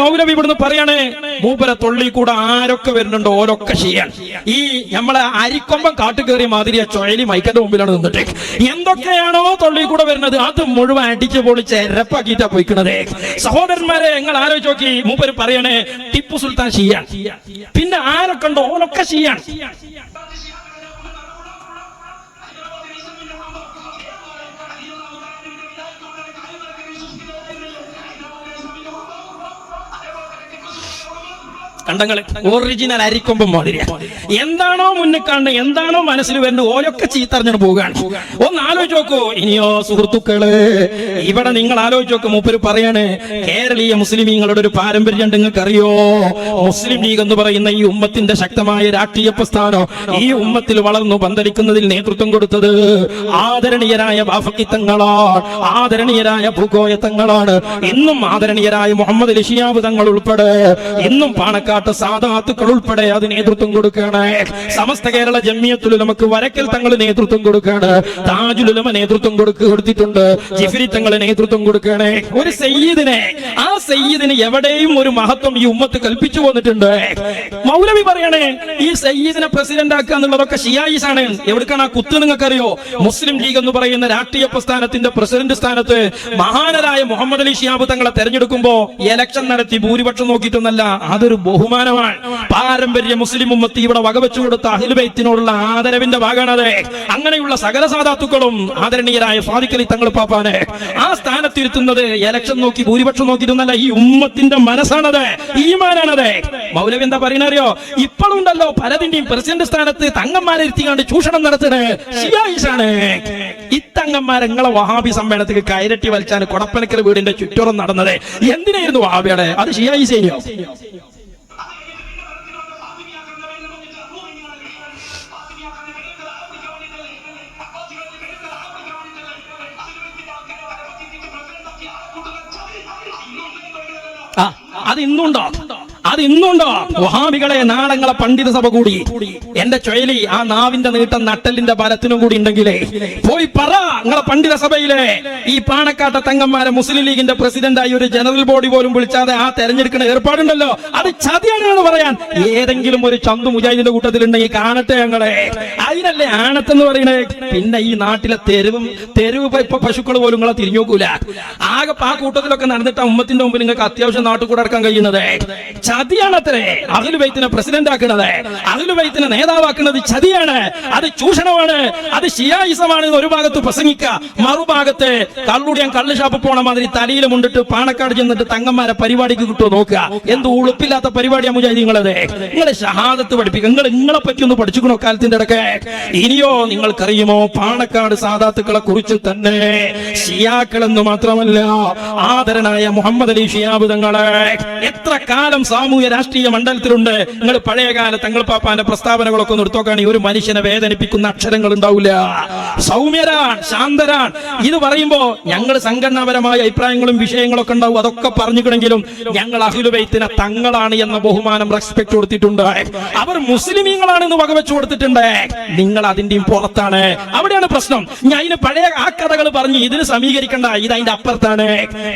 മൗലവി ഇവിടുന്ന് പറയണേ മൂപ്പര തൊള്ളി കൂടെ ആരൊക്കെ വരുന്നുണ്ടോ ഓരൊക്കെ ചെയ്യാൻ. ഈ നമ്മളെ അരിക്കൊമ്പം കാട്ടുകയറിയ മാതിരി ആ ചുഴലി മൈക്കന്റെ മുമ്പിലാണ് നിന്നിട്ട്. എന്തൊക്കെയാണോ തൊള്ളി കൂടെ വരുന്നത് അത് മുഴുവൻ അടിച്ചു പൊളിച്ച് എരപ്പാക്കിയിട്ടാ പോയിക്കണത്. സഹോദരന്മാരെ ഞങ്ങൾ ആലോചിച്ച് നോക്കി മൂപ്പര് പറയണേ ടിപ്പു സുൽത്താൻ ചെയ്യാൻ. പിന്നെ ആരൊക്കെ ഉണ്ടോ ഓരൊക്കെ ചെയ്യാൻ. കണ്ടങ്ങൾ? ഒറിജിനൽ അരിക്കൊമ്പം മാതിരി എന്താണോ മുന്നിൽ കാണുന്നത് എന്താണോ മനസ്സിൽ വരുന്നത് ഓരൊക്കെ ചീത്തറിഞ്ഞു പോവുകയാണ്. ഒന്ന് ആലോചിച്ച് നോക്കൂ. ഇനിയോ സുഹൃത്തുക്കൾ ഇവിടെ നിങ്ങൾ ആലോചിച്ച് നോക്കൂ. മൂപ്പര് പറയാണ് കേരളീയ മുസ്ലിമീങ്ങളുടെ ഒരു പാരമ്പര്യം നിങ്ങൾക്ക് അറിയോ മുസ്ലിം ലീഗ് എന്ന് പറയുന്ന ഈ ഉമ്മത്തിന്റെ ശക്തമായ രാഷ്ട്രീയ പ്രസ്ഥാനം ഈ ഉമ്മത്തിൽ വളർന്നു പന്തലിക്കുന്നതിൽ നേതൃത്വം കൊടുത്തത് ആദരണീയരായ ബാഫക്കിത്തങ്ങളാണ് ആദരണീയരായ ഭൂഗോയത്തങ്ങളാണ്. ഇന്നും ആദരണീയരായ മുഹമ്മദ് ലഷിയാബ് തങ്ങൾ ഉൾപ്പെടെ ഇന്നും പാണക്കാട്ട് സാധാത്തുക്കൾ ഉൾപ്പെടെ അത് നേതൃത്വം കൊടുക്കുകയാണ്. സമസ്ത കേരള ജമ്മിയത്തിൽ നമുക്ക് വരക്കൽ തങ്ങൾ നേതൃത്വം കൊടുക്കുകയാണ്. താജുലുലമ നേതൃത്വം കൊടുക്കുക കൊടുത്തിട്ടുണ്ട്. ജിഫിരി തങ്ങൾ നേതൃത്വം കൊടുക്കുകയാണ്. ഒരു സയ്യിദിനെ ആ സയ്യിദിന് എവിടെയും ഒരു മഹത്വം ഈ ഉമ്മത്ത് കൽപ്പിച്ചു വന്നിട്ടുണ്ട്. മൗലവി പറയണേ ഈ സയ്യിദിനെ പ്രസിഡന്റ് ആക്കുക എന്നുള്ളതൊക്കെ ഷിയായിസ് ആണ് ആ കുത്ത് നിങ്ങൾക്കറിയോ? മുസ്ലിം ലീഗ് എന്ന് പറയുന്ന രാഷ്ട്രീയ പ്രസ്ഥാനത്തിന്റെ പ്രസിഡന്റ് സ്ഥാനത്ത് മഹാനരായ മുഹമ്മദ് അലി ഷിയാബ് തങ്ങളെ തെരഞ്ഞെടുക്കുമ്പോ ഇലക്ഷൻ നടത്തി ഭൂരിപക്ഷം നോക്കിയിട്ടൊന്നല്ല അതൊരു ബഹുമാനമാണ് പാരമ്പര്യ മുസ്ലിം ഉമ്മത്തി ഇവിടെ വകവെച്ചു കൊടുത്ത അഹിൽബൈത്തിനോടുള്ള ആദരവിന്റെ ഭാഗമാണത് അങ്ങനെയുള്ള സകല സാധാത്തുക്കളും ആദരണീയരായ സ്വാദിക്കലി തങ്ങൾ പാപ്പാനെ ആ സ്ഥാനത്തിരുത്തുന്നത് എലക്ഷൻ നോക്കി ഭൂരിപക്ഷം നോക്കിയിരുന്നല്ല ഈ ഉമ്മത്തിന്റെ മനസ്സാണത് ഈമാനാണത്. മൗലവി എന്താ പറയണറിയോ ഇപ്പോഴുണ്ടല്ലോ പലതിന്റെയും പ്രസിഡന്റ് സ്ഥാനത്ത് തങ്ങന്മാരെ ഇരുത്തിക്കാണ്ട് ചൂഷണം നടത്തണേ ഇത്തങ്ങന്മാരെ നിങ്ങളെ വഹാബി സമ്മേളനത്തിൽ കയരട്ടി വലിച്ചാണ് കൊടപ്പനക്കൽ വീടിന്റെ ചുറ്റോറം നടന്നത്. എന്തിനായിരുന്നു വഹാബിയുടെ? അത് ഷിയായിസേനോ അത് ഇന്നുണ്ടോ അത് ഇന്നുണ്ടോ വഹാബികളെ നാടങ്ങളെ പണ്ഡിത സഭ കൂടി. എന്റെ ചൊയലി ആ നാവിന്റെ നീട്ടം നട്ടലിന്റെ ബലത്തിനും കൂടി ഉണ്ടെങ്കിലേ. പോയി പറ നിങ്ങളെ പണ്ഡിത സഭയിലെ. ഈ പാണക്കാട്ട തങ്ങന്മാരെ മുസ്ലിം ലീഗിന്റെ പ്രസിഡന്റായി ഒരു ജനറൽ ബോഡി പോലും വിളിച്ചാതെ ആ തെരഞ്ഞെടുക്കുന്ന ഏർപ്പാടുണ്ടല്ലോ. അത് ചതിയാണെന്ന് പറയാൻ. ഏതെങ്കിലും ഒരു ചന്തു മുജാഹിദിന്റെ കൂട്ടത്തിലുണ്ടെങ്കിൽ കാണട്ടെ ഞങ്ങളെ. അതിനല്ലേ ആണത്തെന്ന് പറയണേ? പിന്നെ ഈ നാട്ടിലെ തെരുവും തെരുവ് ഇപ്പൊ പശുക്കൾ പോലും നിങ്ങളെ തിരിഞ്ഞു നോക്കൂല ആകെ ആ കൂട്ടത്തിലൊക്കെ നടന്നിട്ട് ഉമ്മത്തിന്റെ മുമ്പിൽ നിങ്ങൾക്ക് അത്യാവശ്യം നാട്ടിൽ കൂടെ അടക്കാൻ കഴിയുന്നത്. ചതിയാണത്രേ. അഖിൽ ബൈത്തിനെ പ്രസിഡന്റ് ആക്കുന്നത് അഖിൽ ബൈത്തിനെ നേതാവാക്കുന്നത് ചതിയാണ്. അത് ചൂഷണമാണ്. അത് ഷിയായിസമാണ് ഒരു ഭാഗത്ത് പ്രസംഗിക്കുക. മറുഭാഗത്ത് കള്ളുടിയാൻ കള്ള് ഷാപ്പ് പോണ മാതിരി തലയിൽ മുണ്ടിട്ട് പാണക്കാട് ചെന്നിട്ട് തങ്ങന്മാരെ പരിപാടിക്ക് കിട്ടുമോ നോക്കുക. എന്ത് ഉളുപ്പില്ലാത്ത പരിപാടിയാ മുജാഹിദ് നിങ്ങളത്? നിങ്ങളെ ഷഹാദത്ത് പഠിപ്പിക്കുക. നിങ്ങൾ നിങ്ങളെ പറ്റി ഒന്ന് പഠിച്ചുക്കണോ കാലത്തിന്റെ ഇടയ്ക്ക്? ഇനിയോ നിങ്ങൾക്കറിയുമോ? പാണക്കാട് സാധാത്തുക്കളെ കുറിച്ച് തന്നെ ഷിയാക്കളെന്ന് മാത്രമല്ല ആദരനായ മുഹമ്മദ് അലി ഷിയാബ് തങ്ങളെ. എത്ര കാലം സാമൂഹ്യ രാഷ്ട്രീയ മണ്ഡലത്തിലുണ്ട്. നിങ്ങൾ പഴയ കാല തങ്ങൾ പാപ്പാന്റെ പ്രസ്താവനകളൊക്കെ ഒന്ന് എടുത്തോക്കാണെങ്കിൽ ഒരു മനുഷ്യനെ വേദനിപ്പിക്കുന്ന അക്ഷരങ്ങൾ ഉണ്ടാവില്ല. സൗമ്യരാൻ ശാന്തരാൻ ഇത് പറയുമ്പോ ഞങ്ങൾ സംഘടനാപരമായ അഭിപ്രായങ്ങളും വിഷയങ്ങളൊക്കെ ഉണ്ടാവും. അതൊക്കെ പറഞ്ഞിട്ടുണ്ടെങ്കിലും ഞങ്ങൾ അഖിലുബൈത്തിനെ തങ്ങളാണ് എന്ന ബഹുമാനം റെസ്പെക്ട് കൊടുത്തിട്ടുണ്ട്. അവർ മുസ്ലിമീങ്ങളാണെന്ന് വകവെച്ചു കൊടുത്തിട്ടുണ്ട്. നിങ്ങൾ അതിന്റെയും പുറത്താണ്. അവിടെയാണ് പ്രശ്നം. ഞാൻ ഇതിന് പഴയ ആ കഥകൾ പറഞ്ഞ് ഇതിന് സമീകരിക്കേണ്ട. ഇത് അതിന്റെ അപ്പുറത്താണ്.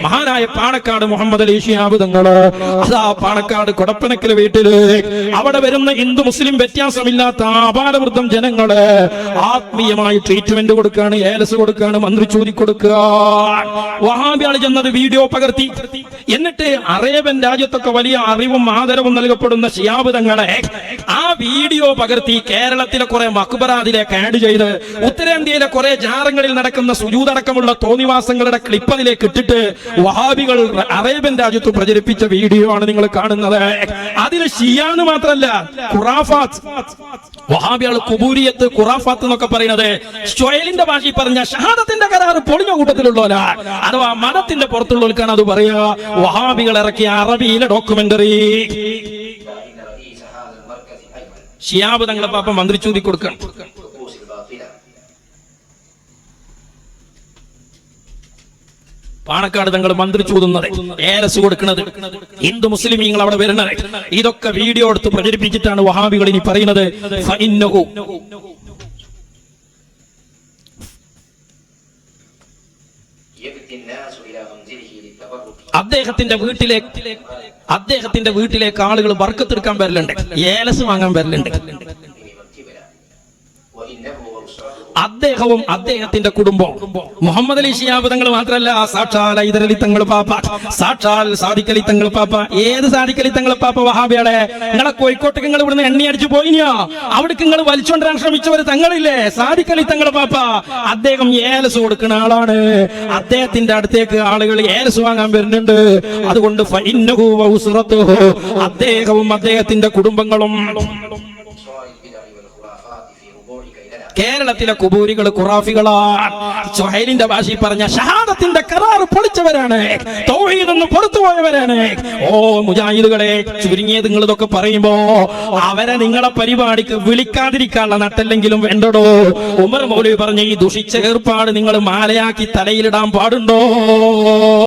മഹാനായ പാണക്കാട് മുഹമ്മദ് അലി തങ്ങൾ. അതാ പാണക്കാട് കൊടപ്പനക്കൽ വീട്ടിൽ. അവിടെ വരുന്ന ഹിന്ദു മുസ്ലിം വ്യത്യാസമില്ലാത്ത അപാരവൃദ്ധം ജനങ്ങൾ ആത്മീയമായി ട്രീറ്റ്മെന്റ് കൊടുക്കാണ് ഏലസ് കൊടുക്കാണ് മന്ത്രി ചോദിക്കൊടുക്കുക. കൊടുക്കുക ചെന്നത് വീഡിയോ പകർത്തി. എന്നിട്ട് അറേബ്യൻ രാജ്യത്തൊക്കെ വലിയ അറിവും ആദരവും നൽകപ്പെടുന്ന ഷിയാബ് തങ്ങളെ ആ വീഡിയോ പകർത്തി കേരളത്തിലെ കുറെ മക്ബറാദിലേക്ക് ആഡ് ചെയ്ത് ഉത്തരേന്ത്യയിലെ കുറെ ജാറങ്ങളിൽ നടക്കുന്ന സുജൂതടക്കമുള്ള തോന്നിവാസങ്ങളുടെ ക്ലിപ്പ് അതിലേക്ക് ഇട്ടിട്ട് വഹാബികൾ അറേബ്യൻ രാജ്യത്ത് പ്രചരിപ്പിച്ച വീഡിയോ ആണ് നിങ്ങൾ കാണുന്നത്. അതിൽ ഷിയാന്ന് മാത്രമല്ല ഖുറാഫാത്ത് വഹാബികൾ കുബൂരിയത്ത് ഖുറാഫാത്ത് എന്നൊക്കെ പറയുന്നത് ഷൊയലിന്റെ ഭാഷയിൽ പറഞ്ഞ ഷഹാദത്തിന്റെ കരാർ പൊളിഞ്ഞ കൂട്ടത്തിലുള്ളവരാ അഥവാ മതത്തിന്റെ പുറത്തുള്ളവർക്കാണ് അത് പറയുക. വഹാബികൾ ഇറക്കിയ അറബിയിലെ ഡോക്യുമെന്ററി ഷിയാബ് തങ്ങളെ പാപ്പ മന്ത്രി ചൂതി കൊടുക്കണം പാണക്കാട് തങ്ങൾ മന്ത്രി ഓതുന്നത് ഏലസ് കൊടുക്കുന്നത് ഹിന്ദു മുസ്ലിമീങ്ങൾ അവിടെ വരുന്നത്. ഇതൊക്കെ വീഡിയോ എടുത്ത് പ്രചരിപ്പിച്ചിട്ടാണ് വഹാബികൾ ഇനി പറയുന്നത്. അദ്ദേഹത്തിന്റെ വീട്ടിലേക്ക് അദ്ദേഹത്തിന്റെ വീട്ടിലേക്ക് ആളുകൾ വർക്കത്തെടുക്കാൻ വരലുണ്ട്. ഏലസ് വാങ്ങാൻ വരലുണ്ട്. അദ്ദേഹവും അദ്ദേഹത്തിന്റെ കുടുംബവും. മുഹമ്മദ് അലി ഷിയാബ് തങ്ങൾ മാത്രമല്ല സാക്ഷാൽ ഹൈദരലി തങ്ങൾ പാപ്പ. സാക്ഷാൽ സാദിഖലി തങ്ങൾ പാപ്പ. ഏത് സാദിഖലി തങ്ങൾ പാപ്പ വഹാബിയുടെ നിങ്ങളെ കോഴിക്കോട്ടേക്ക് നിങ്ങൾ ഇവിടുന്ന് എണ്ണി അടിച്ചു പോയിനിയോ അവിടേക്ക് നിങ്ങൾ വലിച്ചുകൊണ്ടിരാൻ ശ്രമിച്ചവർ തങ്ങളില്ലേ? സാദിഖലി തങ്ങൾ പാപ്പ. അദ്ദേഹം ഏലസ് കൊടുക്കുന്ന ആളാണ്. അദ്ദേഹത്തിന്റെ അടുത്തേക്ക് ആളുകൾ ഏലസ് വാങ്ങാൻ വരുന്നുണ്ട്. അതുകൊണ്ട്. അദ്ദേഹവും അദ്ദേഹത്തിന്റെ കുടുംബങ്ങളും കേരളത്തിലെ കുബൂരികൾ ഖുറാഫികളാണ്. സുഹൈലിന്റെ ഭാഷയിൽ പറഞ്ഞ ഷഹാദത്തിന്റെ കരാർ പൊളിച്ചവരാണ്. തൗഹീദ് എന്ന് പുറത്തുപോയവരാണ് ഓ മുജാഹിദുകളെ ചുരുങ്ങിയത് നിങ്ങൾ ഇതൊക്കെ പറയുമ്പോ അവരെ നിങ്ങളെ പരിപാടിക്ക് വിളിക്കാതിരിക്കാനുള്ള നട്ടല്ലെങ്കിലും വേണ്ടടോ? ഉമർ മൗലവി പറഞ്ഞ ഈ ദുഷിച്ച ഏർപ്പാട് നിങ്ങൾ മാലയാക്കി തലയിലിടാൻ പാടുണ്ടോ?